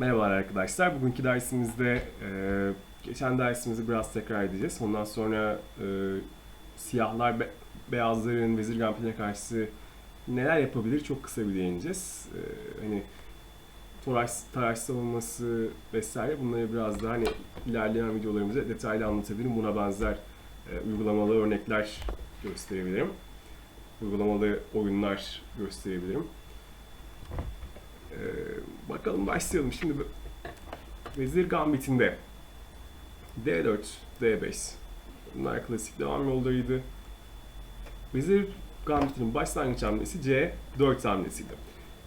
Merhabalar arkadaşlar. Bugünkü dersimizde e, geçen dersimizi biraz tekrar edeceğiz. Ondan sonra e, siyahlar be- beyazların vezir gambitine karşı neler yapabilir çok kısa bir değineceğiz. E, hani Toraş, taraş savunması vesaire bunları biraz daha hani ilerleyen videolarımızda detaylı anlatabilirim. Buna benzer e, uygulamalı örnekler gösterebilirim. Uygulamalı oyunlar gösterebilirim. Ee, bakalım başlayalım. Şimdi Vezir Gambit'inde D4, D5 bunlar klasik devam yollarıydı. Vezir Gambit'in başlangıç hamlesi C4 hamlesiydi.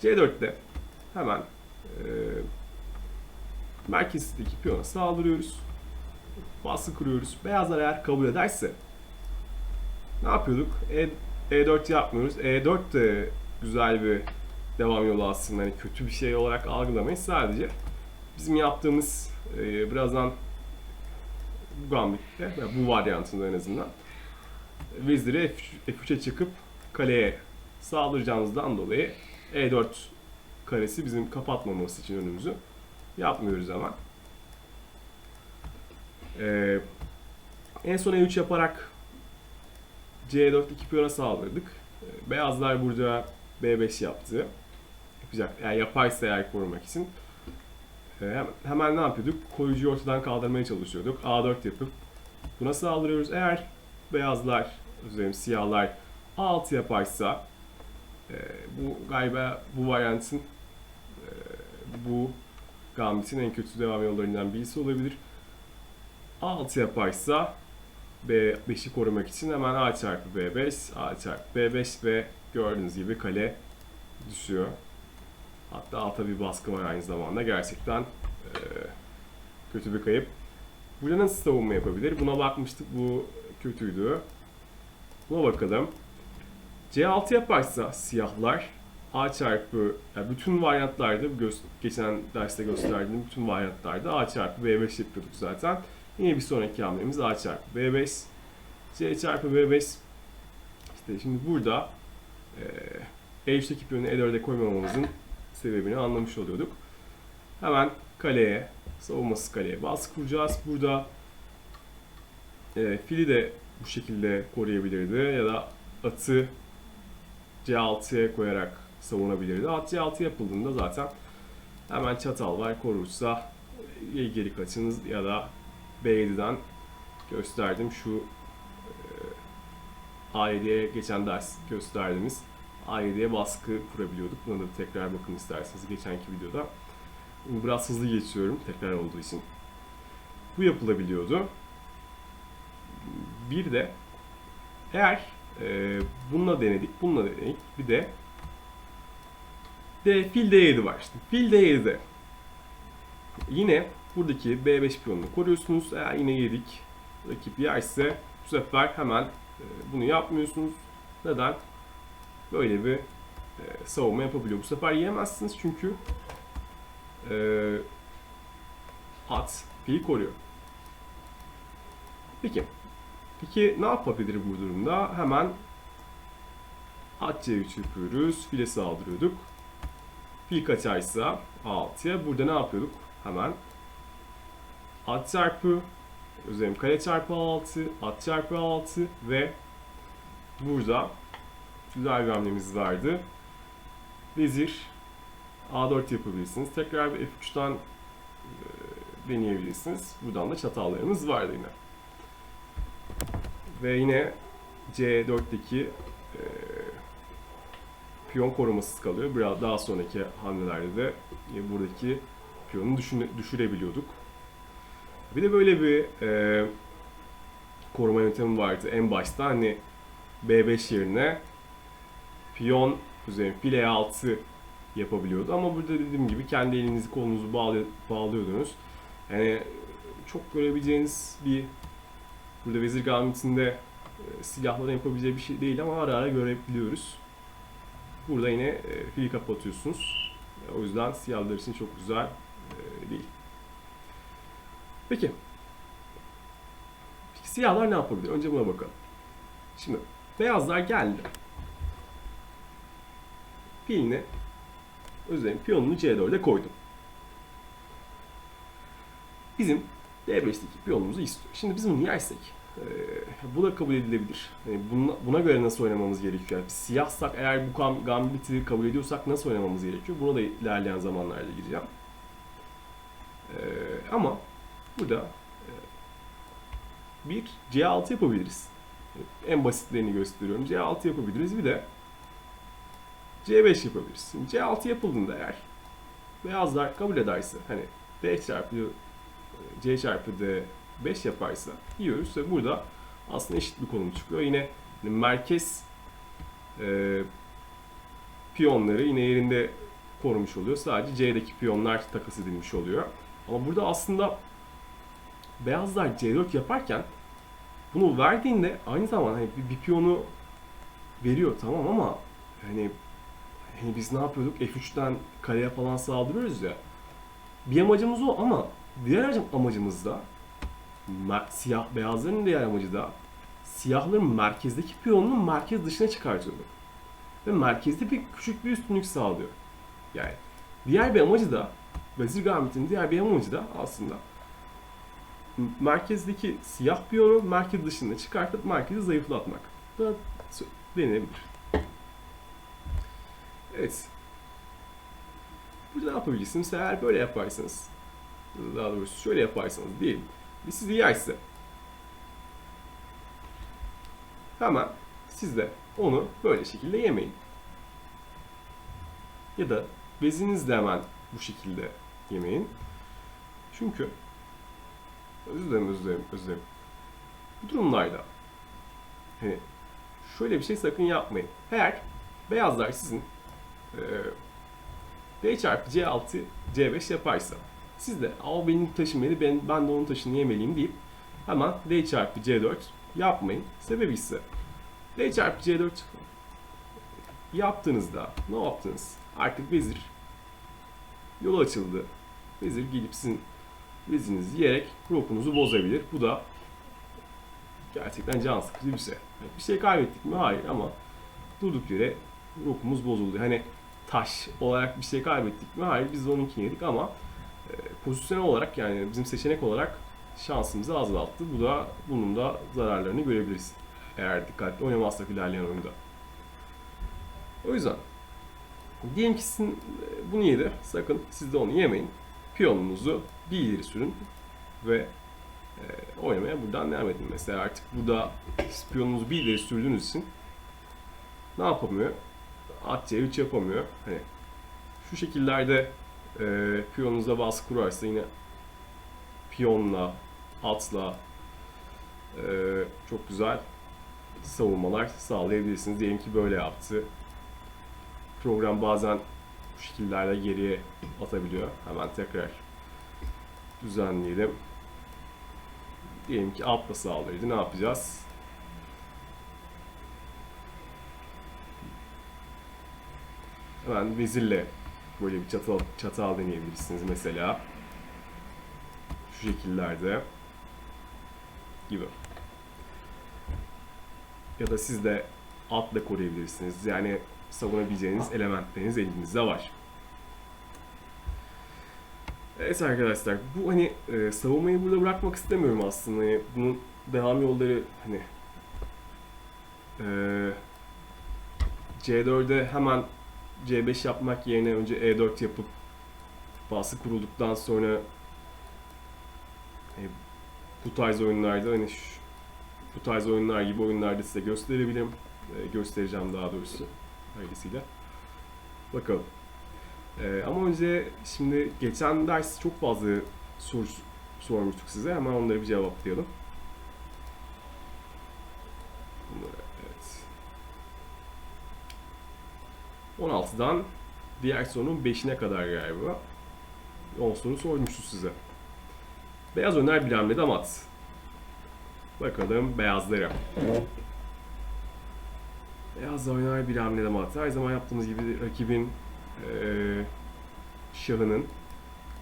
C4'te hemen e, merkezdeki piyona saldırıyoruz. Baskı kuruyoruz. Beyazlar eğer kabul ederse ne yapıyorduk? E, E4 yapmıyoruz. E4 de güzel bir devam yolu aslında hani kötü bir şey olarak algılamayın. Sadece bizim yaptığımız e, birazdan bu gambitte, yani bu varyantında en azından veziri F3, F3'e çıkıp kaleye saldıracağımızdan dolayı E4 karesi bizim kapatmaması için önümüzü yapmıyoruz hemen. E, en son E3 yaparak C4 iki piyona saldırdık. E, Beyazlar burada B5 yaptı. Yapacak. Yani yaparsa eğer korumak için. Ee, hemen, ne yapıyorduk? Koyucuyu ortadan kaldırmaya çalışıyorduk. A4 yapıp buna saldırıyoruz. Eğer beyazlar, dilerim siyahlar A6 yaparsa e, bu galiba bu varyantın e, bu gambitin en kötü devam yollarından birisi olabilir. A6 yaparsa B5'i korumak için hemen A çarpı B5, A çarpı B5 ve gördüğünüz gibi kale düşüyor. Hatta alta bir baskı var aynı zamanda. Gerçekten e, kötü bir kayıp. Burada nasıl savunma yapabilir? Buna bakmıştık. Bu kötüydü. Buna bakalım. C6 yaparsa siyahlar A çarpı yani bütün varyantlarda geçen derste gösterdiğim bütün varyantlarda A çarpı B5 yapıyorduk zaten. Yine bir sonraki hamlemiz A çarpı B5 C çarpı B5 işte şimdi burada e, E3'teki piyonu E4'e koymamamızın sebebini anlamış oluyorduk. Hemen kaleye, savunması kaleye baskı kuracağız. Burada e, fili de bu şekilde koruyabilirdi ya da atı C6'ya koyarak savunabilirdi. At C6 yapıldığında zaten hemen çatal var korursa geri kaçınız ya da B7'den gösterdim şu e, A7'ye geçen ders gösterdiğimiz A7'ye baskı kurabiliyorduk. Buna da tekrar bakın isterseniz geçenki videoda. Biraz hızlı geçiyorum tekrar olduğu için. Bu yapılabiliyordu. Bir de eğer e, bununla denedik, bununla denedik. Bir de de fil D7 var. İşte fil D7'de yine buradaki B5 piyonunu koruyorsunuz. Eğer yine yedik, rakip yerse bu sefer hemen e, bunu yapmıyorsunuz. Neden? Böyle bir e, savunma yapabiliyor. Bu sefer yiyemezsiniz çünkü e, at fili koruyor. Peki. Peki ne yapabilir bu durumda? Hemen at C3 yapıyoruz. File saldırıyorduk. Fil kaçarsa A6'ya. Burada ne yapıyorduk? Hemen at çarpı üzerim kale çarpı A6, at çarpı A6 ve burada güzel bir hamlemiz vardı. Vezir A4 yapabilirsiniz. Tekrar bir F3'ten e, deneyebilirsiniz. Buradan da çatallarımız vardı yine. Ve yine C4'teki e, piyon korumasız kalıyor. Biraz daha sonraki hamlelerde de e, buradaki piyonu düşüre, düşürebiliyorduk. Bir de böyle bir e, koruma yöntemi vardı en başta. Hani B5 yerine piyon üzerine file altı yapabiliyordu. Ama burada dediğim gibi kendi elinizi kolunuzu bağlı, bağlıyordunuz. Yani çok görebileceğiniz bir burada vezir gambitinde e, silahların yapabileceği bir şey değil ama ara ara görebiliyoruz. Burada yine fili kapatıyorsunuz. E, o yüzden siyahlar için çok güzel e, değil. Peki. Peki siyahlar ne yapabilir? Önce buna bakalım. Şimdi beyazlar geldi pilini üzerine piyonunu C4'e koydum. bizim D5'teki piyonumuzu istiyor. Şimdi biz bunu yersek e, bu da kabul edilebilir. Yani buna, buna göre nasıl oynamamız gerekiyor? Yani siyahsak eğer bu gam- gambiti kabul ediyorsak nasıl oynamamız gerekiyor? Buna da ilerleyen zamanlarda gireceğim. E, ama burada e, bir C6 yapabiliriz. En basitlerini gösteriyorum. C6 yapabiliriz. Bir de C5 yapabiliriz. Şimdi C6 yapıldığında eğer beyazlar kabul ederse hani D çarpı C çarpı D 5 yaparsa yiyoruz ve burada aslında eşit bir konum çıkıyor. Yine merkez e, piyonları yine yerinde korumuş oluyor. Sadece C'deki piyonlar takas edilmiş oluyor. Ama burada aslında beyazlar C4 yaparken bunu verdiğinde aynı zamanda hani bir, bir piyonu veriyor tamam ama hani hani biz ne yapıyorduk? F3'ten kareye falan saldırıyoruz ya. Bir amacımız o ama diğer amacımız da siyah beyazların diğer amacı da siyahların merkezdeki piyonunu merkez dışına çıkartıyordu. Ve merkezde bir küçük bir üstünlük sağlıyor. Yani diğer bir amacı da Vezir Gambit'in diğer bir amacı da aslında merkezdeki siyah piyonu merkez dışına çıkartıp merkezi zayıflatmak da denilebilir. Evet. Burada ne yapabilirsiniz? Eğer böyle yaparsanız, daha doğrusu şöyle yaparsanız diyelim, bir sizi yerse, hemen siz de onu böyle şekilde yemeyin. Ya da beziniz de hemen bu şekilde yemeyin. Çünkü özür dilerim, özür dilerim, özür dilerim. Bu durumlarda hani şöyle bir şey sakın yapmayın. Eğer beyazlar sizin e, D çarpı C6 C5 yaparsa siz de Aa, benim yedi ben, ben de onun taşını yemeliyim deyip hemen D çarpı C4 yapmayın. Sebebi ise D çarpı C4 yaptığınızda ne yaptınız? Artık vezir yolu açıldı. Vezir gelip sizin vezirinizi yiyerek rokunuzu bozabilir. Bu da gerçekten can sıkıcı bir şey. Bir şey kaybettik mi? Hayır ama durduk yere rokumuz bozuldu. Hani taş olarak bir şey kaybettik mi? Hayır biz de onunkini yedik ama e, pozisyonel olarak yani bizim seçenek olarak şansımızı azalttı. Bu da bunun da zararlarını görebiliriz. Eğer dikkatli oynamazsak ilerleyen oyunda. O yüzden diyelim ki sizin e, bunu yedi. Sakın siz de onu yemeyin. Piyonunuzu bir ileri sürün ve e, oynamaya buradan devam edin. Mesela artık burada piyonunuzu bir ileri sürdüğünüz için ne yapamıyor? At C3 yapamıyor. Hani şu şekillerde e, piyonunuza baskı kurarsa yine piyonla, atla e, çok güzel savunmalar sağlayabilirsiniz. Diyelim ki böyle yaptı. Program bazen bu şekillerle geriye atabiliyor. Hemen tekrar düzenleyelim. Diyelim ki atla saldırdı. Ne yapacağız? Hemen vezirle böyle bir çatal, çatal deneyebilirsiniz mesela. Şu şekillerde gibi. Ya da siz de atla koruyabilirsiniz. Yani savunabileceğiniz elementleriniz elinizde var. Evet arkadaşlar bu hani e, savunmayı burada bırakmak istemiyorum aslında. Hani bunun devam yolları hani e, C4'e hemen C5 yapmak yerine önce E4 yapıp baskı kurulduktan sonra e, bu tarz oyunlarda hani şu, bu tarz oyunlar gibi oyunlarda size gösterebilirim. E, göstereceğim daha doğrusu ailesiyle. Bakalım. E, ama önce şimdi geçen ders çok fazla soru sormuştuk size. Hemen onları bir cevaplayalım. Bunları, evet. 16'dan diğer sorunun 5'ine kadar galiba. 10 soru sormuştu size. Beyaz öner bir hamlede mat. Bakalım beyazlara. Beyaz oynar bir hamlede mat. Her zaman yaptığımız gibi rakibin eee şahının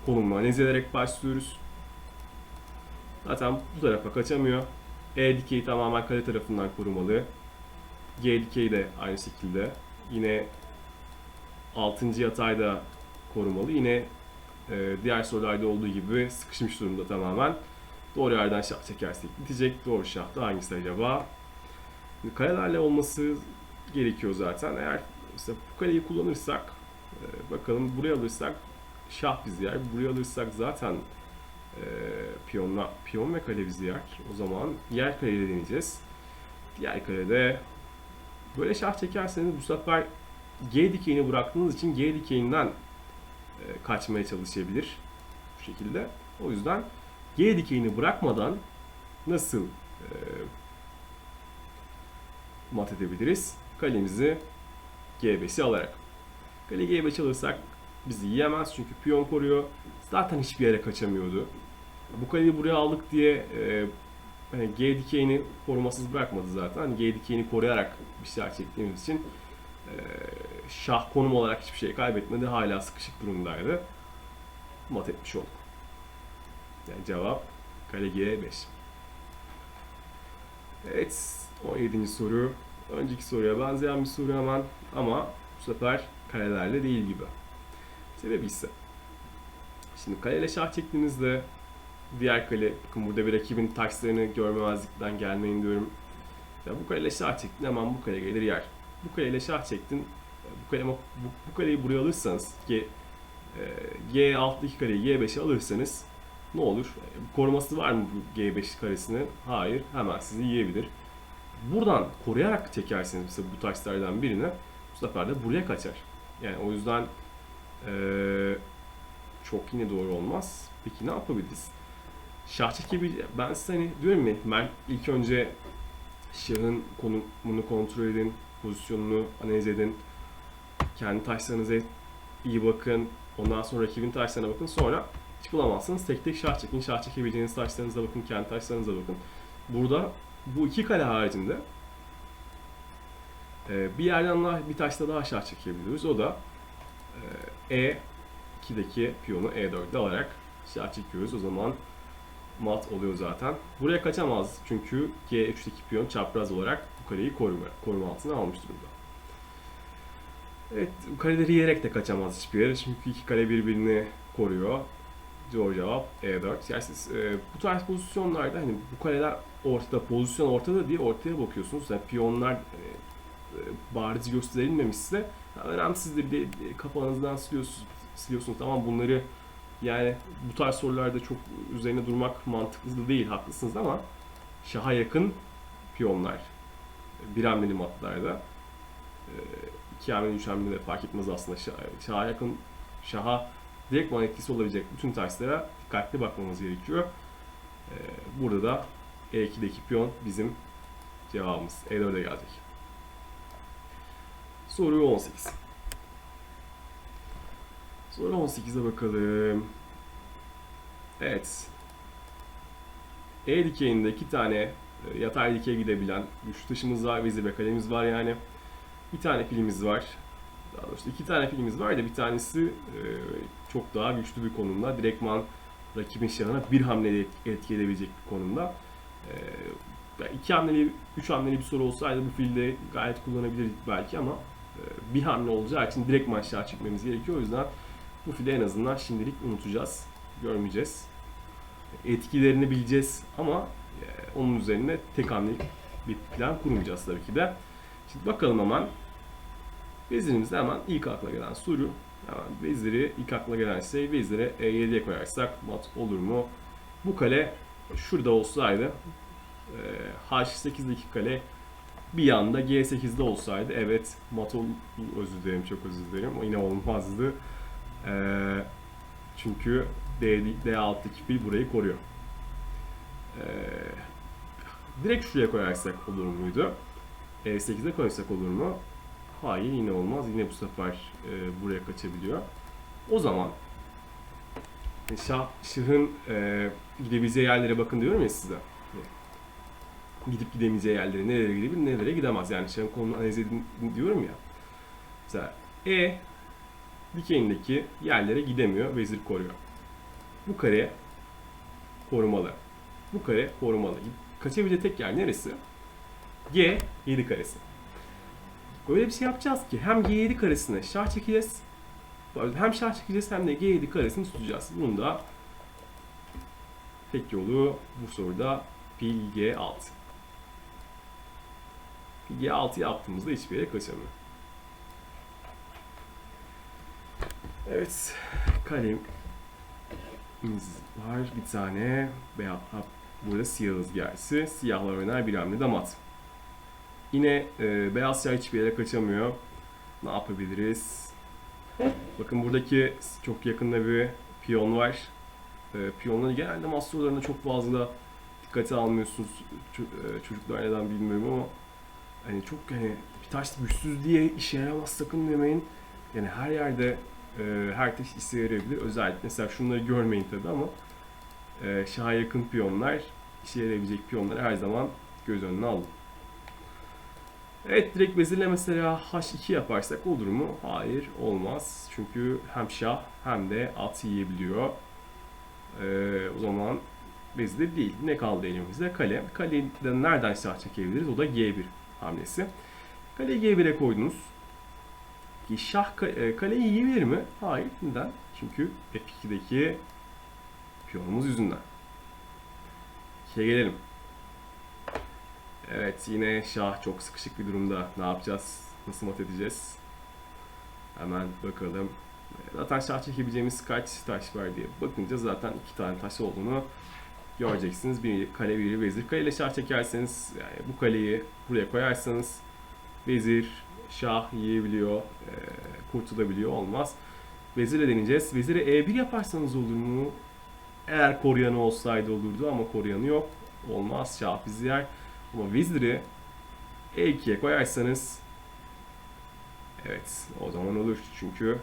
konumuna analiz başlıyoruz. Zaten bu tarafa kaçamıyor. E dikeyi tamamen kale tarafından korumalı. G dikeyi de aynı şekilde. Yine 6. yatay da korumalı. Yine e, diğer sorularda olduğu gibi sıkışmış durumda tamamen. Doğru yerden şah çekersek bitecek. Doğru şah da hangisi acaba? Şimdi Karelerle olması gerekiyor zaten. Eğer mesela bu kaleyi kullanırsak e, bakalım buraya alırsak şah bizi yer. Buraya alırsak zaten e, piyonla, piyon ve kale bizi yer. O zaman diğer kareyi deneyeceğiz. Diğer karede böyle şah çekerseniz bu sefer G dikeyini bıraktığınız için G dikeyinden e, kaçmaya çalışabilir bu şekilde. O yüzden G dikeyini bırakmadan nasıl e, mat edebiliriz? Kalemizi G5'i alarak. Kale G5 alırsak bizi yiyemez çünkü piyon koruyor. Zaten hiçbir yere kaçamıyordu. Bu kaleyi buraya aldık diye e, hani G dikeyini korumasız bırakmadı zaten. Hani G dikeyini koruyarak bir şeyler çektiğimiz için şah konum olarak hiçbir şey kaybetmedi. Hala sıkışık durumdaydı. Mat etmiş olduk. Yani cevap kale G5. Evet 17. soru. Önceki soruya benzeyen bir soru hemen ama bu sefer kalelerle değil gibi. Sebebi ise şimdi kaleyle şah çektiğinizde diğer kale bakın burada bir rakibin takslarını görmemezlikten gelmeyin diyorum. Ya bu kaleyle şah çektin hemen bu kale gelir yer. Bu kaleyle şah çektin bu, kale, bu, bu kaleyi buraya alırsanız G, e, G alttaki kareyi G5'e alırsanız ne olur? E, koruması var mı bu G5 karesinin? Hayır. Hemen sizi yiyebilir. Buradan koruyarak çekerseniz mesela bu taşlardan birini bu sefer de buraya kaçar. Yani o yüzden eee, çok yine doğru olmaz. Peki ne yapabiliriz? Şah çekebilir. Ben size hani diyorum ya ben ilk önce şahın konumunu kontrol edin, pozisyonunu analiz edin. Kendi taşlarınıza iyi bakın. Ondan sonra rakibin taşlarına bakın. Sonra hiç bulamazsınız. Tek tek şah çekin. Şah çekebileceğiniz taşlarınıza bakın. Kendi taşlarınıza bakın. Burada bu iki kale haricinde e, bir yerden daha bir taşla daha şah çekebiliyoruz. O da e, E2'deki piyonu E4'de alarak şah çekiyoruz. O zaman mat oluyor zaten. Buraya kaçamaz çünkü G3'teki piyon çapraz olarak bu kareyi koruma, koruma altına almış durumda. Evet, bu kareleri yiyerek de kaçamaz hiçbir yere çünkü iki kare birbirini koruyor. Doğru cevap E4. Yani siz e, bu tarz pozisyonlarda hani bu kaleler ortada, pozisyon ortada diye ortaya bakıyorsunuz. Yani piyonlar e, e, bariz gösterilmemişse ya önemsiz de bir de e, kafanızdan siliyorsunuz, siliyorsunuz. Tamam bunları yani bu tarz sorularda çok üzerine durmak mantıklı değil, haklısınız ama şaha yakın piyonlar bir hamleli matlarda e, iki hamleli, üç hamleli de fark etmez aslında. Şah, şaha yakın, şaha direkt etkisi olabilecek bütün taşlara dikkatli bakmamız gerekiyor. Ee, burada da E2'deki piyon bizim cevabımız. E4'e geldik. Soru 18. Soru 18'e bakalım. Evet. E dikeyinde iki tane yatay dikeye gidebilen güçlü taşımız var, vezir ve kalemiz var yani. Bir tane filimiz var. Daha doğrusu iki tane filimiz var da bir tanesi e, çok daha güçlü bir konumda. Direktman rakibin şahına bir hamlede etki edebilecek bir konumda. E, iki hamleli, üç hamleli bir soru olsaydı bu filde gayet kullanabilirdik belki ama e, bir hamle olacağı için direktman şah çıkmamız gerekiyor. O yüzden bu fili en azından şimdilik unutacağız. Görmeyeceğiz. Etkilerini bileceğiz ama e, onun üzerine tek hamlelik bir plan kurmayacağız tabii ki de. Şimdi bakalım hemen Vezirimizde hemen ilk akla gelen soru. Hemen veziri ilk akla gelen şey vezire E7'ye koyarsak mat olur mu? Bu kale şurada olsaydı e, H8'deki kale bir yanda G8'de olsaydı evet mat ol özür dilerim çok özür dilerim yine olmazdı. E, çünkü D, D6'daki fil burayı koruyor. E, direkt şuraya koyarsak olur muydu? E8'e koysak olur mu? Hayır yine olmaz. Yine bu sefer e, buraya kaçabiliyor. O zaman e, şah, şahın e, gidebileceği yerlere bakın diyorum ya size. Gidip gidemeyeceği yerlere nereye gidebilir, nereye gidemez. Yani şahın konumunu analiz edin diyorum ya. Mesela E dikeyindeki yerlere gidemiyor, vezir koruyor. Bu kare korumalı. Bu kare korumalı. Kaçabileceği tek yer neresi? G 7 karesi. Öyle bir şey yapacağız ki hem G7 karesine şah çekeceğiz hem şah çekeceğiz hem de G7 karesini tutacağız. Bunun da tek yolu bu soruda fil G6. Fil G6 yaptığımızda hiçbir yere kaçamıyor. Evet, kalemiz var bir tane. Beyaz, burada siyahız gerçi. Siyahlar oynar bir hamle damat. Yine e, beyaz siyah hiçbir yere kaçamıyor. Ne yapabiliriz? Bakın buradaki çok yakında bir piyon var. E, piyonları genelde masterlarında çok fazla dikkate almıyorsunuz. Ç- e, çocuklar neden bilmiyorum ama hani çok hani bir taş güçsüz diye işe yaramaz sakın demeyin. Yani her yerde e, her taş işe yarayabilir. Özellikle mesela şunları görmeyin tabi ama e, şaha yakın piyonlar, işe yarayabilecek piyonları her zaman göz önüne alın. Evet direkt vezirle mesela H2 yaparsak olur mu? Hayır olmaz. Çünkü hem şah hem de at yiyebiliyor. Ee, o zaman vezir değil. Ne kaldı elimizde? Kale. Kaleden nereden şah çekebiliriz? O da G1 hamlesi. Kaleyi G1'e koydunuz. Ki şah e, kaleyi yiyebilir mi? Hayır. Neden? Çünkü F2'deki piyonumuz yüzünden. 2'ye gelelim. Evet yine şah çok sıkışık bir durumda. Ne yapacağız? Nasıl mat edeceğiz? Hemen bakalım. Zaten şah çekebileceğimiz kaç taş var diye bakınca zaten iki tane taş olduğunu göreceksiniz. Bir kale, bir vezir. Kaleyle şah çekerseniz yani bu kaleyi buraya koyarsanız vezir, şah yiyebiliyor, kurtulabiliyor. Olmaz. Vezirle deneyeceğiz. Vezire E1 yaparsanız olur mu? Eğer koruyanı olsaydı olurdu ama koruyanı yok. Olmaz. Bizi yer. Ama veziri E2'ye koyarsanız evet o zaman olur. Çünkü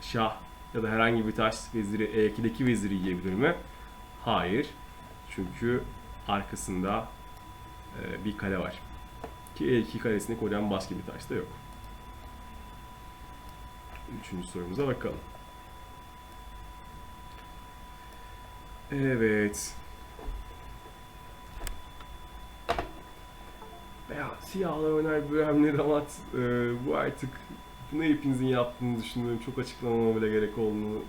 şah ya da herhangi bir taş veziri E2'deki veziri yiyebilir mi? Hayır. Çünkü arkasında e, bir kale var. Ki E2 karesini koruyan başka bir taş da yok. Üçüncü sorumuza bakalım. Evet. Ya siyahlar oynar bir hamle damat e, bu artık bunu hepinizin yaptığını düşünüyorum. Çok açıklamama bile gerek olduğunu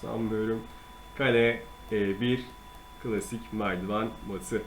sanmıyorum. Kale E1 klasik merdiven matı.